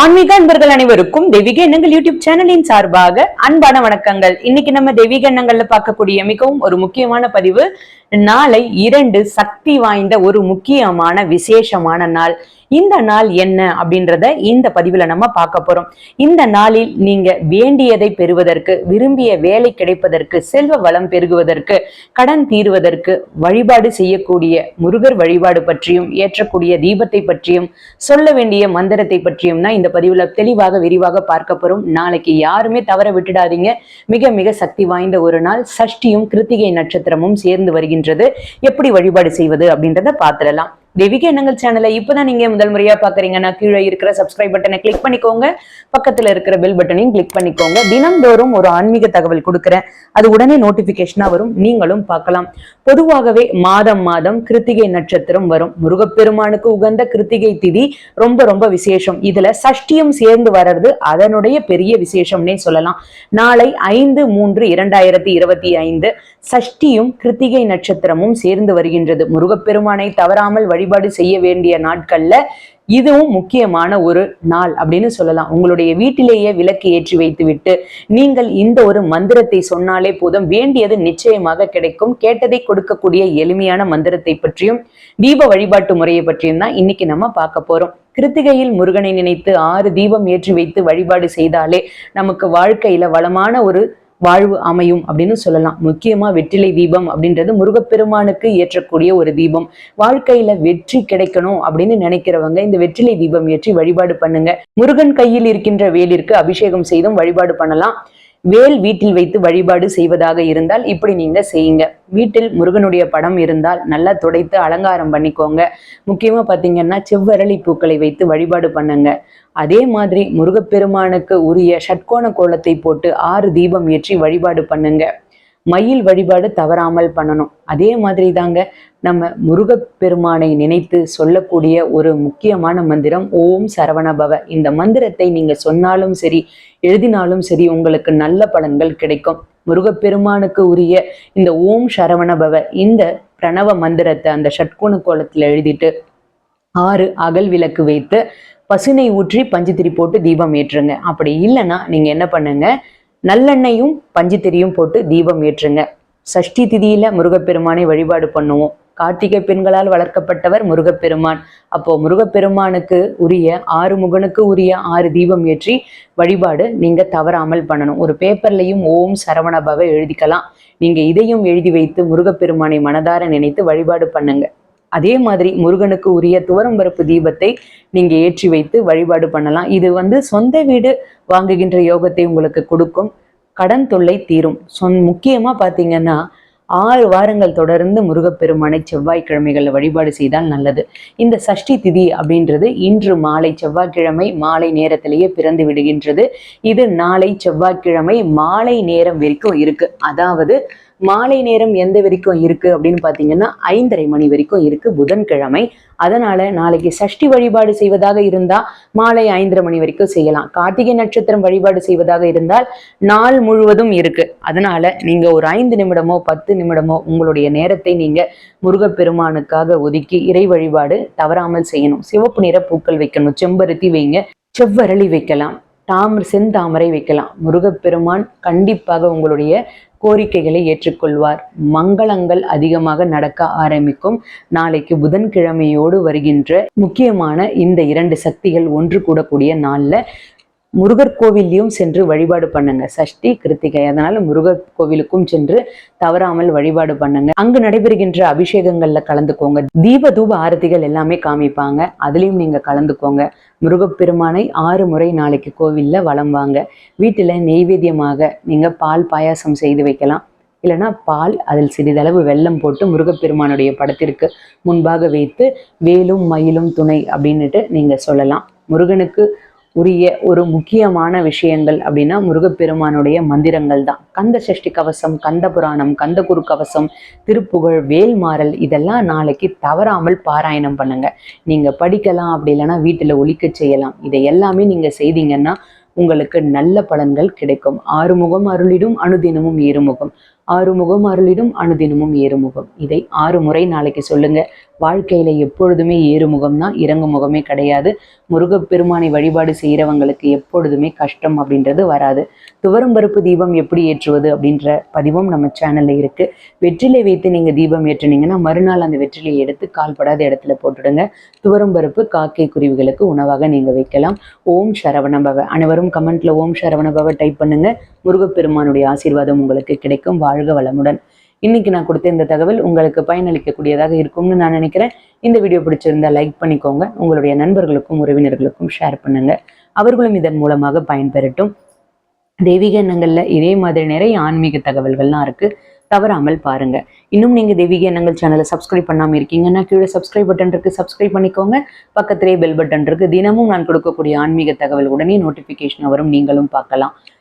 ஆன்மீக அன்பர்கள் அனைவருக்கும் தெய்வீக எண்ணங்கள் யூடியூப் சேனலின் சார்பாக அன்பான வணக்கங்கள். இன்னைக்கு நம்ம தெய்வீக எண்ணங்கள்ல பார்க்கக்கூடிய மிகவும் ஒரு முக்கியமான பதிவு நாளை இரண்டு சக்தி வாய்ந்த ஒரு முக்கியமான விசேஷமான நாள். இந்த நாள் என்ன அப்படின்றத இந்த பதிவில் நம்ம பார்க்க போறோம். இந்த நாளில் நீங்க வேண்டியதை பெறுவதற்கு விரும்பிய வேலை கிடைப்பதற்கு செல்வ வளம் பெருகுவதற்கு கடன் தீருவதற்கு வழிபாடு செய்யக்கூடிய முருகர் வழிபாடு பற்றியும் ஏற்றக்கூடிய தீபத்தை பற்றியும் சொல்ல வேண்டிய மந்திரத்தை பற்றியும் தான் இந்த பதிவில் தெளிவாக விரிவாக பார்க்க போறோம். நாளைக்கு யாருமே தவற விட்டுடாதீங்க. மிக மிக சக்தி வாய்ந்த ஒரு நாள். சஷ்டியும் கிருத்திகை நட்சத்திரமும் சேர்ந்து வருகின்றது. எப்படி வழிபாடு செய்வது அப்படின்றத பார்த்துடலாம். தெய்வீக எண்ணங்கள் சேனலை இப்பதான் நீங்க முதல் முறையா பாக்குறீங்கன்னா கீழே இருக்கிற சப்ஸ்கிரைப் பட்டனை கிளிக் பண்ணிக்கோங்க. பக்கத்துல இருக்கிற பெல் பட்டனையும் கிளிக் பண்ணிக்கோங்க. தினம்தோறும் ஒரு ஆன்மீக தகவல் கொடுக்குறேன். அது உடனே நோட்டிபிகேஷனா வரும். நீங்களும் பார்க்கலாம். பொதுவாகவே மாதம் மாதம் கிருத்திகை நட்சத்திரம் வரும். முருகப்பெருமானுக்கு உகந்த கிருத்திகை திதி ரொம்ப ரொம்ப விசேஷம். இதுல சஷ்டியும் சேர்ந்து வர்றது அதனுடைய பெரிய விசேஷம்னே சொல்லலாம். நாளை ஐந்து மூன்று இரண்டாயிரத்தி இருபத்தி ஐந்து சஷ்டியும் கிருத்திகை நட்சத்திரமும் சேர்ந்து வருகின்றது. முருகப்பெருமானை தவறாமல் வழிபாடு செய்ய வேண்டிய நாட்கள்ல இதுவும் முக்கியமான ஒரு நாள் அப்படின்னு சொல்லலாம். உங்களுடைய வீட்டிலேயே விளக்கு ஏற்றி வைத்துவிட்டு நீங்கள் இந்த ஒரு மந்திரத்தை சொன்னாலே போதும். வேண்டியது நிச்சயமாக கிடைக்கும். கேட்டதை கொடுக்கக்கூடிய எளிமையான மந்திரத்தை பற்றியும் தீப வழிபாட்டு முறையை பற்றியும் தான் இன்னைக்கு நம்ம பார்க்க போறோம். கிருத்திகையில் முருகனை நினைத்து ஆறு தீபம் ஏற்றி வைத்து வழிபாடு செய்தாலே நமக்கு வாழ்க்கையில வளமான ஒரு வாழ்வு அமையும் அப்படின்னு சொல்லலாம். முக்கியமா வெற்றிலை தீபம் அப்படின்றது முருகப்பெருமானுக்கு ஏற்றக்கூடிய ஒரு தீபம். வாழ்க்கையில வெற்றி கிடைக்கணும் அப்படின்னு நினைக்கிறவங்க இந்த வெற்றிலை தீபம் ஏற்றி வழிபாடு பண்ணுங்க. முருகன் கையில் இருக்கின்ற வேலிற்கு அபிஷேகம் செய்தும் வழிபாடு பண்ணலாம். வேல் வீட்டில் வைத்து வழிபாடு செய்வதாக இருந்தால் இப்படி நீங்க செய்யுங்க. வீட்டில் முருகனுடைய படம் இருந்தால் நல்லா துடைத்து அலங்காரம் பண்ணிக்கோங்க. முக்கியமா பாத்தீங்கன்னா செவ்வரளி பூக்களை வைத்து வழிபாடு பண்ணுங்க. அதே மாதிரி முருகப்பெருமானுக்கு உரிய ஷட்கோண கோலத்தை போட்டு ஆறு தீபம் ஏற்றி வழிபாடு பண்ணுங்க. மயில் வழிபாடு தவறாமல் பண்ணணும். அதே மாதிரி தாங்க நம்ம முருகப்பெருமானை நினைத்து சொல்லக்கூடிய ஒரு முக்கியமான மந்திரம் ஓம் சரவணபவ இந்த மந்திரத்தை நீங்க சொன்னாலும் சரி எழுதினாலும் சரி உங்களுக்கு நல்ல பலன்கள் கிடைக்கும். முருகப்பெருமானுக்கு உரிய இந்த ஓம் சரவணபவ இந்த பிரணவ மந்திரத்தை அந்த ஷட்கோண கோலத்துல எழுதிட்டு ஆறு அகல் விளக்கு வைத்து பசுனை ஊற்றி பஞ்சுத்திரி போட்டு தீபம் ஏற்றுங்க. அப்படி இல்லைன்னா நீங்க என்ன பண்ணுங்க? நல்லெண்ணையும் பஞ்சுத்திரியும் போட்டு தீபம் ஏற்றுங்க. சஷ்டி திதியில முருகப்பெருமானை வழிபாடு பண்ணுவோம். கார்த்திகை பெண்களால் வளர்க்கப்பட்டவர் முருகப்பெருமான். அப்போ முருகப்பெருமானுக்கு உரிய ஆறு முகனுக்கு உரிய ஆறு தீபம் ஏற்றி வழிபாடு நீங்க தவறாமல் பண்ணணும். ஒரு பேப்பர்லையும் ஓம் சரவணபவ எழுதிக்கலாம். நீங்க இதையும் எழுதி வைத்து முருகப்பெருமானை மனதார நினைத்து வழிபாடு பண்ணுங்க. அதே மாதிரி முருகனுக்கு உரிய துவரம்பருப்பு தீபத்தை நீங்க ஏற்றி வைத்து வழிபாடு பண்ணலாம். இது வந்து சொந்த வீடு வாங்குகின்ற யோகத்தை உங்களுக்கு கொடுக்கும். கடன் தொல்லை தீரும். சொன் முக்கியமா பாத்தீங்கன்னா ஆறு வாரங்கள் தொடர்ந்து முருகப்பெருமானை செவ்வாய்க்கிழமைகளில் வழிபாடு செய்தால் நல்லது. இந்த சஷ்டி திதி அப்படின்றது இன்று மாலை செவ்வாய்க்கிழமை மாலை நேரத்திலேயே பிறந்து விடுகின்றது. இது நாளை செவ்வாய்க்கிழமை மாலை நேரம் வரைக்கும் இருக்கு. அதாவது மாலை நேரம் எந்த வரைக்கும் இருக்கு அப்படின்னு பாத்தீங்கன்னா ஐந்தரை மணி வரைக்கும் இருக்கு புதன்கிழமை. அதனால நாளைக்கு சஷ்டி வழிபாடு செய்வதாக இருந்தா மாலை ஐந்தரை மணி வரைக்கும் செய்யலாம். கார்த்திகை நட்சத்திரம் வழிபாடு செய்வதாக இருந்தால் நாள் முழுவதும் இருக்கு. அதனால நீங்க ஒரு ஐந்து நிமிடமோ பத்து நிமிடமோ உங்களுடைய நேரத்தை நீங்க முருகப்பெருமானுக்காக ஒதுக்கி இறை வழிபாடு தவறாமல் செய்யணும். சிவப்பு நிற பூக்கள் வைக்கணும். செம்பருத்தி வைங்க. செவ்வரளி வைக்கலாம். தாமரை செந்தாமரை வைக்கலாம். முருகப்பெருமான் கண்டிப்பாக உங்களுடைய கோரிக்கைகளை ஏற்றுக்கொள்வார். மங்களங்கள் அதிகமாக நடக்க ஆரம்பிக்கும். நாளைக்கு புதன்கிழமையோடு வருகின்ற முக்கியமான இந்த இரண்டு சக்திகள் ஒன்று கூடக்கூடிய நாள்ல முருகர் கோவில்லையும் சென்று வழிபாடு பண்ணுங்க. சஷ்டி கிருத்திகை அதனால முருகர் கோவிலுக்கும் சென்று தவறாமல் வழிபாடு பண்ணுங்க. அங்கு நடைபெறுகின்ற அபிஷேகங்கள்ல கலந்துக்கோங்க. தீப தூப ஆரத்திகள் எல்லாமே காமிப்பாங்க. அதுலயும் நீங்க கலந்துக்கோங்க. முருகப்பெருமானை ஆறு முறை நாளைக்கு கோவில்ல வளம் வாங்க. வீட்டுல நெய்வேத்தியமாக நீங்க பால் பாயாசம் செய்து வைக்கலாம். இல்லைன்னா பால் அதில் சிறிதளவு வெள்ளம் போட்டு முருகப்பெருமானுடைய படத்திற்கு முன்பாக வைத்து வேலும் மயிலும் துணை அப்படின்னுட்டு நீங்க சொல்லலாம். முருகனுக்கு உரிய ஒரு முக்கியமான விஷயங்கள் அப்படின்னா முருகப்பெருமானுடைய மந்திரங்கள் தான். கந்த சஷ்டி கவசம் கந்த புராணம் கந்த குரு கவசம் திருப்புகழ் வேல்மாறல் இதெல்லாம் நாளைக்கு தவறாமல் பாராயணம் பண்ணுங்க. நீங்க படிக்கலாம் அப்படி இல்லைன்னா வீட்டில் ஒழிக்க செய்யலாம். இதை எல்லாமே நீங்க செய்தீங்கன்னா உங்களுக்கு நல்ல பலன்கள் கிடைக்கும். ஆறுமுகம் அருளிடும் அணுதினமும் ஏறுமுகம். ஆறுமுகம் அருளிடும் அணுதினமும் ஏறுமுகம். இதை ஆறு முறை நாளைக்கு சொல்லுங்க. வாழ்க்கையில எப்பொழுதுமே ஏறுமுகம் தான் இறங்கு முகமே கிடையாது. முருகப்பெருமானை வழிபாடு செய்கிறவங்களுக்கு எப்பொழுதுமே கஷ்டம் அப்படின்றது வராது. துவரம்பருப்பு தீபம் எப்படி ஏற்றுவது அப்படின்ற பதிவும் நம்ம சேனல்ல இருக்கு. வெற்றிலை வைத்து நீங்க தீபம் ஏற்றுனீங்கன்னா மறுநாள் அந்த வெற்றிலையை எடுத்து கால்படாத இடத்துல போட்டுடுங்க. துவரம்பருப்பு காக்கை குருவிகளுக்கு உணவாக நீங்க வைக்கலாம். ஓம் சரவணபவ. அனைவரும் கமெண்ட்ல ஓம் சரவணபவ டைப் பண்ணுங்க. முருகப்பெருமானுடைய ஆசீர்வாதம் உங்களுக்கு கிடைக்கும். வாழ்க வளமுடன். இன்னைக்கு நான் கொடுத்த இந்த தகவல் உங்களுக்கு பயனளிக்கக்கூடியதாக இருக்கும்னு நான் நினைக்கிறேன். இந்த வீடியோ பிடிச்சிருந்தா லைக் பண்ணிக்கோங்க. உங்களுடைய நண்பர்களுக்கும் உறவினர்களுக்கும் ஷேர் பண்ணுங்க. அவர்களும் இதன் மூலமாக பயன்பெறட்டும். தெய்வீக எண்ணங்கள்ல இதே மாதிரி நிறைய ஆன்மீக தகவல்கள்லாம் இருக்கு. தவறாமல் பாருங்க. இன்னும் நீங்க தெய்வீக எண்ணங்கள் சேனலை சப்ஸ்கிரைப் பண்ணாம இருக்கீங்கன்னா கீழே சப்ஸ்கிரைப் பட்டன் இருக்கு. சப்ஸ்கிரைப் பண்ணிக்கோங்க. பக்கத்திலே பெல் பட்டன் இருக்கு. தினமும் நான் கொடுக்கக்கூடிய ஆன்மீக தகவல் உடனே நோட்டிபிகேஷன் வரும். நீங்களும் பார்க்கலாம்.